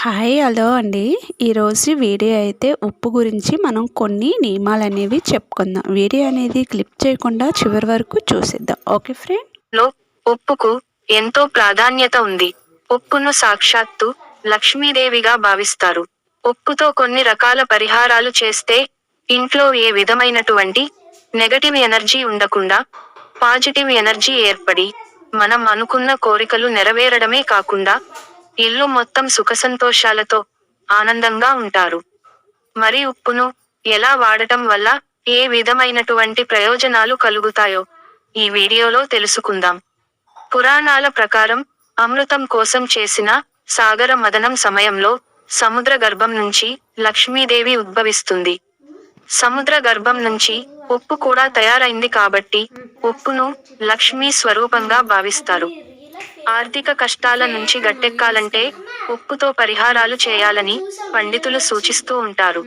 Hi hello అండి. ఈరోజు video అయితే ఉప్పు గురించి మనం కొన్ని నియమాలు అనేవి చెప్పుకుందాం. వీడియో అనేది క్లిప్ చేయకుండా చివరి వరకు చూసిద్దాం. Okay friend? లో ఉప్పుకు ఎంతో ప్రాధాన్యత ఉంది. ఉప్పును సాక్షాత్తు లక్ష్మీదేవిగా భావిస్తారు. ఉప్పుతో కొన్ని రకాల పరిహారాలు చేస్తే ఇంట్లో ఏ విధమైనటువంటి నెగటివ్ ఎనర్జీ ఉండకుండా పాజిటివ్ ఎనర్జీ ఏర్పడి మనం అనుకున్న కోరికలు నెరవేరడమే కాకుండా ఇల్లు మొత్తం సుఖసంతోషాలతో ఆనందంగా ఉంటారు. మరి ఉప్పును ఎలా వాడటం వల్ల ఏ విధమైనటువంటి ప్రయోజనాలు కలుగుతాయో ఈ వీడియోలో తెలుసుకుందాం. పురాణాల ప్రకారం అమృతం కోసం చేసిన సాగర మదనం సమయంలో సముద్ర గర్భం నుంచి లక్ష్మీదేవి ఉద్భవిస్తుంది. సముద్ర గర్భం నుంచి ఉప్పు కూడా తయారైంది కాబట్టి ఉప్పును లక్ష్మీ స్వరూపంగా భావిస్తారు. ఆర్థిక కష్టాల నుంచి గట్టెక్కాలంటే ఉప్పుతో పరిహారాలు చేయాలని పండితులు సూచిస్తూ ఉంటారు.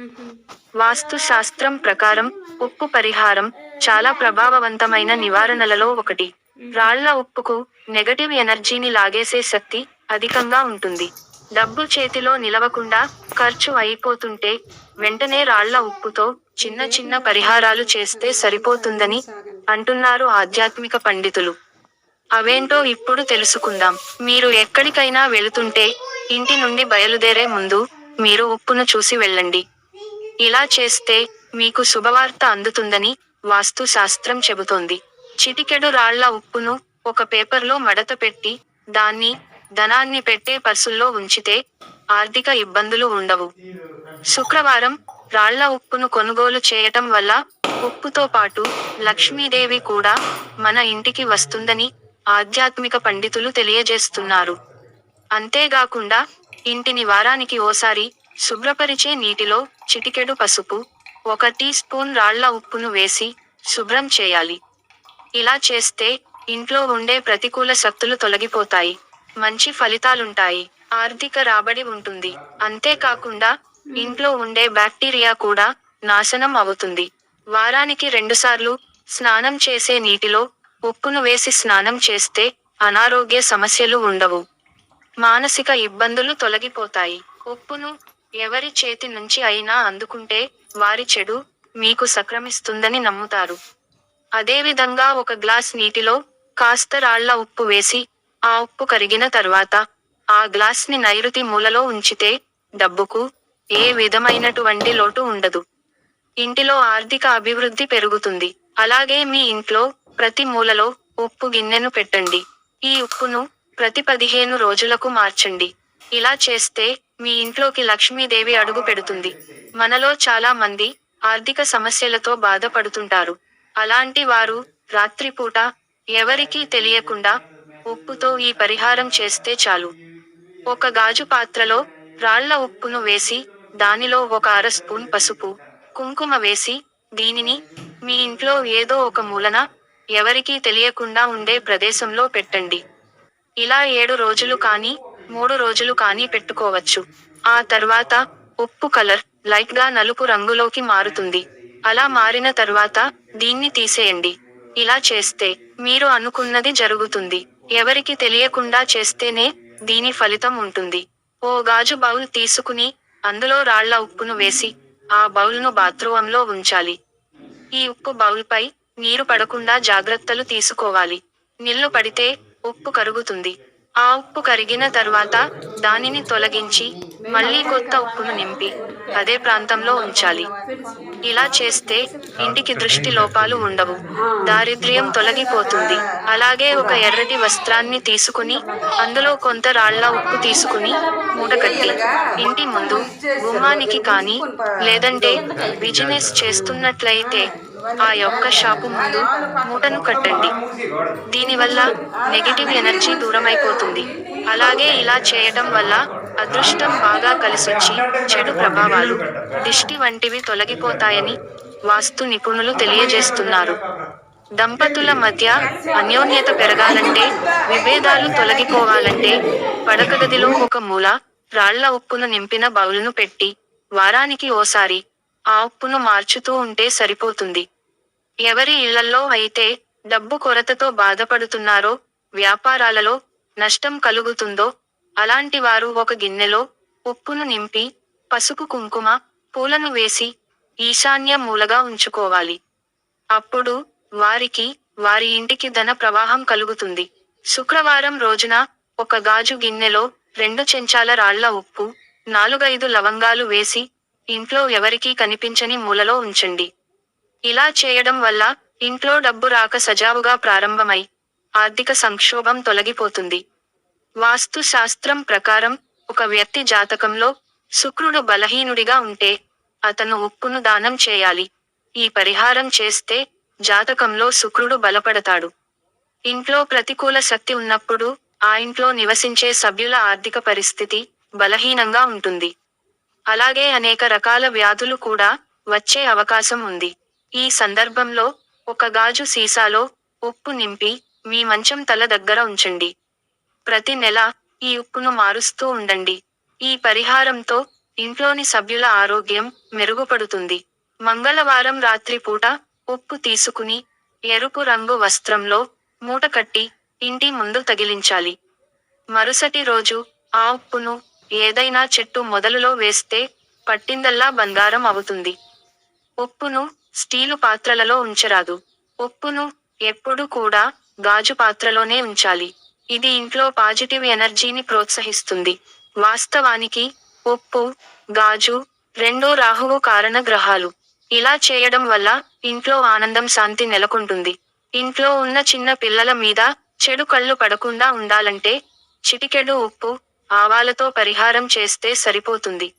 వాస్తు శాస్త్రం ప్రకారం ఉప్పు పరిహారం చాలా ప్రభావవంతమైన నివారణలలో ఒకటి. రాళ్ళ ఉప్పుకు నెగటివ్ ఎనర్జీని లాగేసే శక్తి అధికంగా ఉంటుంది. డబ్బు చేతిలో నిలవకుండా ఖర్చు అయిపోతుంటే వెంటనే రాళ్ళ ఉప్పుతో చిన్న చిన్న పరిహారాలు చేస్తే సరిపోతుందని అంటున్నారు ఆధ్యాత్మిక పండితులు. అవేంటో ఇప్పుడు తెలుసుకుందాం. మీరు ఎక్కడికైనా వెళుతుంటే ఇంటి నుండి బయలుదేరే ముందు మీరు ఉప్పును చూసి వెళ్ళండి. ఇలా చేస్తే మీకు శుభవార్త అందుతుందని వాస్తు శాస్త్రం చెబుతోంది. చిటికెడు రాళ్ళ ఉప్పును ఒక పేపర్లో మడత పెట్టి దాన్ని ధనాన్ని పెట్టే పర్సుల్లో ఉంచితే ఆర్థిక ఇబ్బందులు ఉండవు. శుక్రవారం రాళ్ళ ఉప్పును కొనుగోలు చేయటం వల్ల ఉప్పుతో పాటు లక్ష్మీదేవి కూడా మన ఇంటికి వస్తుందని ఆధ్యాత్మిక పండితులు తెలియజేస్తున్నారు. అంతేగాకుండా ఇంటిని వారానికి ఓసారి శుభ్రపరిచే నీటిలో చిటికెడు పసుపు ఒక టీ స్పూన్ రాళ్ళ ఉప్పును వేసి శుభ్రం చేయాలి. ఇలా చేస్తే ఇంట్లో ఉండే ప్రతికూల శక్తులు తొలగిపోతాయి. మంచి ఫలితాలుంటాయి. ఆర్థిక రాబడి ఉంటుంది. అంతేకాకుండా ఇంట్లో ఉండే బ్యాక్టీరియా కూడా నాశనం అవుతుంది. వారానికి రెండుసార్లు స్నానం చేసే నీటిలో ఉప్పును వేసి స్నానం చేస్తే అనారోగ్య సమస్యలు ఉండవు. మానసిక ఇబ్బందులు తొలగిపోతాయి. ఉప్పును ఎవరి చేతి నుంచి అయినా అందుకుంటే వారి చెడు మీకు సక్రమిస్తుందని నమ్ముతారు. అదేవిధంగా ఒక గ్లాస్ నీటిలో కాస్త రాళ్ళ ఉప్పు వేసి ఆ ఉప్పు కరిగిన తర్వాత ఆ గ్లాస్ని నైరుతి మూలలో ఉంచితే డబ్బుకు ఏ విధమైనటువంటి లోటు ఉండదు. ఇంటిలో ఆర్థిక అభివృద్ధి పెరుగుతుంది. అలాగే మీ ఇంట్లో ప్రతి మూలలో ఉప్పు గిన్నెను పెట్టండి. ఈ ఉప్పును ప్రతి పదిహేను రోజులకు మార్చండి. ఇలా చేస్తే మీ ఇంట్లోకి లక్ష్మీదేవి అడుగు పెడుతుంది. మనలో చాలా మంది ఆర్థిక సమస్యలతో బాధపడుతుంటారు. అలాంటి వారు రాత్రిపూట ఎవరికీ తెలియకుండా ఉప్పుతో ఈ పరిహారం చేస్తే చాలు. ఒక గాజు పాత్రలో రాళ్ళ ఉప్పును వేసి దానిలో ఒక అర స్పూన్ పసుపు కుంకుమ వేసి దీనిని మీ ఇంట్లో ఏదో ఒక మూలన ఎవరికీ తెలియకుండా ఉండే ప్రదేశంలో పెట్టండి. ఇలా ఏడు రోజులు కానీ మూడు రోజులు కానీ పెట్టుకోవచ్చు. ఆ తర్వాత ఉప్పు కలర్ లైట్గా నలుపు రంగులోకి మారుతుంది. అలా మారిన తర్వాత దీన్ని తీసేయండి. ఇలా చేస్తే మీరు అనుకున్నది జరుగుతుంది. ఎవరికి తెలియకుండా చేస్తేనే దీని ఫలితం ఉంటుంది. ఓ గాజు బౌల్ తీసుకుని అందులో రాళ్ళ ఉప్పును వేసి ఆ బౌల్ను బాత్రూంలో ఉంచాలి. ఈ ఉప్పు బౌల్పై నీరు పడకుండా జాగ్రత్తలు తీసుకోవాలి. నిల్లు పడితే ఉప్పు కరుగుతుంది. ఆ ఉప్పు కరిగిన తర్వాత దానిని తొలగించి మళ్ళీ కొత్త ఉప్పును నింపి అదే ప్రాంతంలో ఉంచాలి. ఇలా చేస్తే ఇంటికి దృష్టి లోపాలు ఉండవు. దారిద్ర్యం తొలగిపోతుంది. అలాగే ఒక ఎర్రటి వస్త్రాన్ని తీసుకుని అందులో కొంత రాళ్ళ ఉప్పు తీసుకుని మూటకట్టి ఇంటి ముందు గుమ్మానికి కానీ లేదంటే బిజినెస్ చేస్తున్నట్లయితే ఆ యొక్క షాపు ముందు మూటను కట్టండి. దీనివల్ల నెగిటివ్ ఎనర్జీ దూరమైపోతుంది. అలాగే ఇలా చేయటం వల్ల అదృష్టం బాగా కలిసొచ్చి చెడు ప్రభావాలు దిష్టి వంటివి తొలగిపోతాయని వాస్తు నిపుణులు తెలియజేస్తున్నారు. దంపతుల మధ్య అన్యోన్యత పెరగాలంటే విభేదాలు తొలగిపోవాలంటే పడకగదిలో ఒక మూల రాళ్ళ ఉప్పును నింపిన బౌలును పెట్టి వారానికి ఓసారి ఆ ఉప్పును మార్చుతూ ఉంటే సరిపోతుంది. ఎవరి ఇళ్ళల్లో అయితే డబ్బు కొరతతో బాధపడుతున్నారో వ్యాపారాలలో నష్టం కలుగుతుందో అలాంటి వారు ఒక గిన్నెలో ఉప్పును నింపి పసుపు కుంకుమ పూలను వేసి ఈశాన్య మూలగా ఉంచుకోవాలి. అప్పుడు వారికి వారి ఇంటికి ధన ప్రవాహం కలుగుతుంది. శుక్రవారం రోజున ఒక గాజు గిన్నెలో రెండు చెంచాల రాళ్ళ ఉప్పు నాలుగైదు లవంగాలు వేసి ఇంట్లో ఎవరికీ కనిపించని మూలలో ఉంచండి. ఇలా చేయడం వల్ల ఇంట్లో డబ్బు రాక సజావుగా ప్రారంభమై ఆర్థిక సంక్షోభం తొలగిపోతుంది. వాస్తు శాస్త్రం ప్రకారం ఒక వ్యక్తి జాతకంలో శుక్రుడు బలహీనుడిగా ఉంటే అతను ఉప్పును దానం చేయాలి. ఈ పరిహారం చేస్తే జాతకంలో శుక్రుడు బలపడతాడు. ఇంట్లో ప్రతికూల శక్తి ఉన్నప్పుడు ఆ ఇంట్లో నివసించే సభ్యుల ఆర్థిక పరిస్థితి బలహీనంగా ఉంటుంది. అలాగే అనేక రకాల వ్యాధులు కూడా వచ్చే అవకాశం ఉంది. ఈ సందర్భంలో ఒక గాజు సీసాలో ఉప్పు నింపి మీ మంచం తల దగ్గర ఉంచండి. ప్రతి నెల ఈ ఉప్పును మారుస్తూ ఉండండి. ఈ పరిహారంతో ఇంట్లోని సభ్యుల ఆరోగ్యం మెరుగుపడుతుంది. మంగళవారం రాత్రి పూట ఉప్పు తీసుకుని ఎరుపు రంగు వస్త్రంలో మూట కట్టి ఇంటి ముందు తగిలించాలి. మరుసటి రోజు ఆ ఉప్పును ఏదైనా చెట్టు మొదలులో వేస్తే పట్టిందల్లా బంగారం అవుతుంది. ఉప్పును స్టీలు పాత్రలలో ఉంచరాదు. ఉప్పును ఎప్పుడు కూడా గాజు పాత్రలోనే ఉంచాలి. ఇది ఇంట్లో పాజిటివ్ ఎనర్జీని ప్రోత్సహిస్తుంది. వాస్తవానికి ఉప్పు గాజు రెండో రాహువు కారణ గ్రహాలు. ఇలా చేయడం వల్ల ఇంట్లో ఆనందం శాంతి నెలకొంటుంది. ఇంట్లో ఉన్న చిన్న పిల్లల మీద చెడు కళ్ళు పడకుండా ఉండాలంటే చిటికెడు ఉప్పు ఆవాలతో పరిహారం చేస్తే సరిపోతుంది.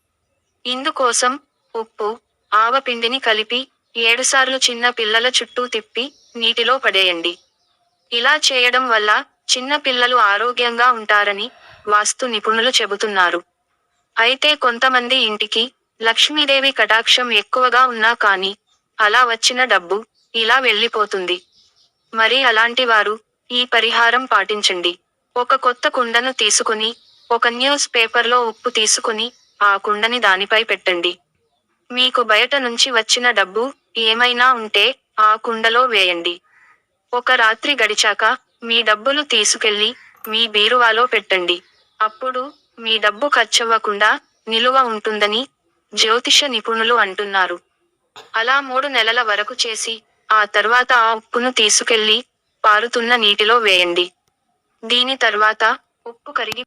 ఇందుకోసం ఉప్పు ఆవపిండిని కలిపి ఏడుసార్లు చిన్న పిల్లల చుట్టూ తిప్పి నీటిలో పడేయండి. ఇలా చేయడం వల్ల చిన్న పిల్లలు ఆరోగ్యంగా ఉంటారని వాస్తు నిపుణులు చెబుతున్నారు. అయితే కొంతమంది ఇంటికి లక్ష్మీదేవి కటాక్షం ఎక్కువగా ఉన్నా కానీ అలా వచ్చిన డబ్బు ఇలా వెళ్ళిపోతుంది. మరి అలాంటి వారు ఈ పరిహారం పాటించండి. ఒక కొత్త కుండను తీసుకుని ఒక న్యూస్ పేపర్లో ఉప్పు తీసుకుని ఆ కుండని దానిపై పెట్టండి. మీకు బయట నుంచి వచ్చిన డబ్బు ఏమైనా ఉంటే ఆ కుండలో వేయండి. ఒక రాత్రి గడిచాక మీ డబ్బులు తీసుకెళ్ళి మీ బీరువాలో పెట్టండి. అప్పుడు మీ డబ్బు ఖర్చవ్వకుండా నిలువ ఉంటుందని జ్యోతిష నిపుణులు అంటున్నారు. అలా మూడు నెలల వరకు చేసి ఆ తర్వాత ఆ ఉప్పును తీసుకెళ్ళి పారుతున్న నీటిలో వేయండి. దీని తర్వాత ఉప్పు కరిగి